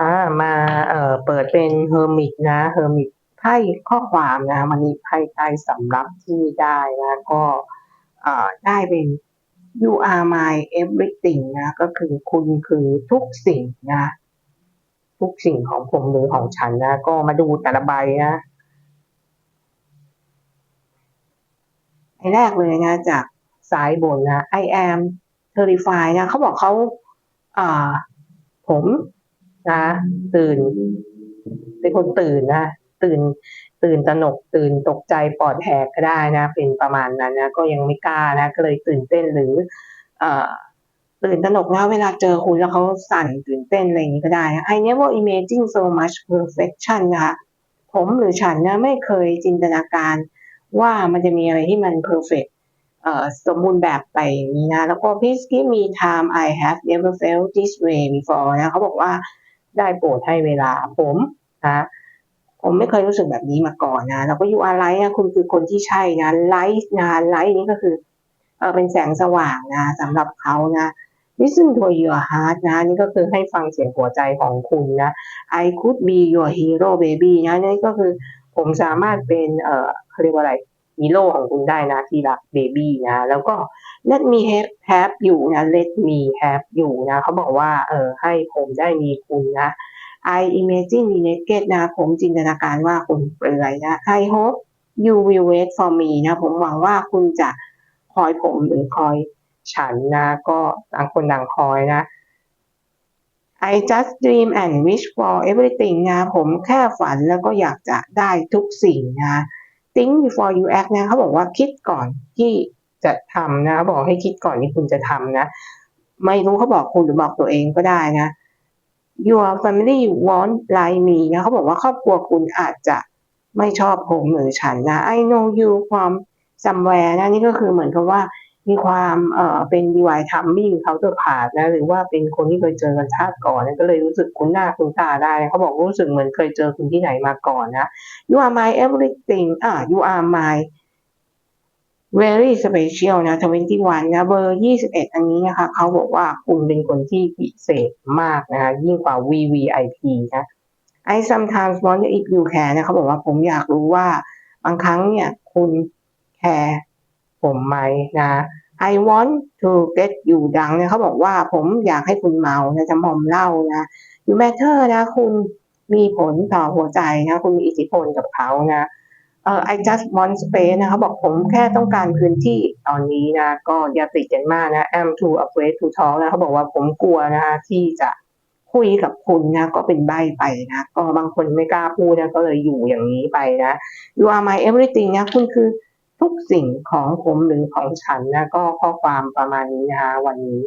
อ่ามาเอ่อเปิดเป็นเฮอร์มิตนะเฮอร์มิตไพ่ข้อความนะมันมีไพ่ใต้สำรับที่ได้นะก็เอ่อได้เป็น you are my everything นะก็คือคุณคือทุกสิ่งนะ ทุกสิ่งของผมหรือของฉันนะ ก็มาดูแต่ละใบนะไอ้แรกเลยนะ จากซ้ายบนนะ I am terrified นะเขาบอกเขาอ่าผม นะตื่น เป็นคนตื่นนะตื่น ตื่นตระหนกตื่นตกใจปอดแหกก็ได้นะ เป็นประมาณนั้นนะก็ยังไม่กล้านะก็เลยตื่นเต้นหรือ เอ่อตื่นตระหนกนะเวลาเจอคุณแล้วเขาสั่นตื่นเต้นอะไรอย่างนี้ก็ได้นะ I never imagine so much perfection นะคะผมหรือฉันนะไม่เคยจินตนาการว่ามันจะมีอะไรที่มัน perfect เอ่อสมบูรณ์แบบไปอย่างนี้นะ แล้วก็ please give me time I have never felt this way before นะเขาบอกว่า ได้โปรดให้เวลาผมนะผมไม่เคยรู้สึกแบบนี้มาก่อนนะแล้วก็ you are light นะคุณคือคนที่ใช่นะ light นะ light นี้ก็คือเออเป็นแสงสว่างนะสำหรับเขานะ listen to your heart นะนี่ก็คือให้ฟังเสียงหัวใจของคุณนะ I could be your hero baby นะนี่ก็คือผมสามารถเป็นเออเขาเรียกว่าอะไรฮีโร่ของคุณได้นะที่รักเบบี้นะแล้วก็ let me have have you นะ let me have you นะเขาบอกว่าเออให้ผมได้มีคุณนะ I imagine you naked นะ ผมจินตนาการว่าคุณเปลือยนะ I hope you will wait for me นะ ผมหวังว่าคุณจะคอยผมหรือคอยฉันนะ ก็ต่างคนต่างคอยนะ I just dream and wish for everything นะ ผมแค่ฝันแล้วก็อยากจะได้ทุกสิ่งนะ think before you act นะเขาบอกว่าคิดก่อนที่ จะทำนะเขาบอกให้คิดก่อนที่คุณจะทำนะ ไม่รู้เขาบอกคุณหรือบอกตัวเองก็ได้นะ your family want like me นะเขาบอกว่าครอบครัวคุณอาจจะไม่ชอบผมหรือฉันนะ I know you from somewhere นะนี่ก็คือเหมือนกับว่ามีความเอ่อเป็น divine timing เขาจะผ่านนะหรือว่าเป็นคนที่เคยเจอกันชาติก่อนนะก็เลยรู้สึกคุ้นหน้าคุ้นตาได้นะเขาบอกรู้สึกเหมือนเคยเจอคุณที่ไหนมาก่อนนะ you are my everything อ่า you are my very special นะ21นะเบอร์ 21 อันนี้นะคะเขาบอกว่าคุณเป็นคนที่พิเศษมากนะคะยิ่งกว่า VVIP นะ I sometimes wonder if you care นะเขาบอกว่าผมอยากรู้ว่าบางครั้งเนี่ยคุณแคร์ผมไหมนะ I want to get you ดังเนี่ยเขาบอกว่าผมอยากให้คุณเมานะจะมอมเหล้านะ you matter นะ คุณมีผลต่อหัวใจนะ คุณมีอิทธิพลกับเขานะ เออ I just want space นะเขาบอกผมแค่ต้องการพื้นที่ตอนนี้นะ ก็อย่าติดกันมากนะ I'm too afraid to talk นะเขาบอกว่าผมกลัวนะคะที่จะคุยกับคุณนะก็เป็นใบไปนะ ก็บางคนไม่กล้าพูดนะก็เลยอยู่อย่างนี้ไปนะ You are my everything นะคุณคือทุกสิ่งของผมหรือของฉันนะก็ข้อความประมาณนี้นะคะวันนี้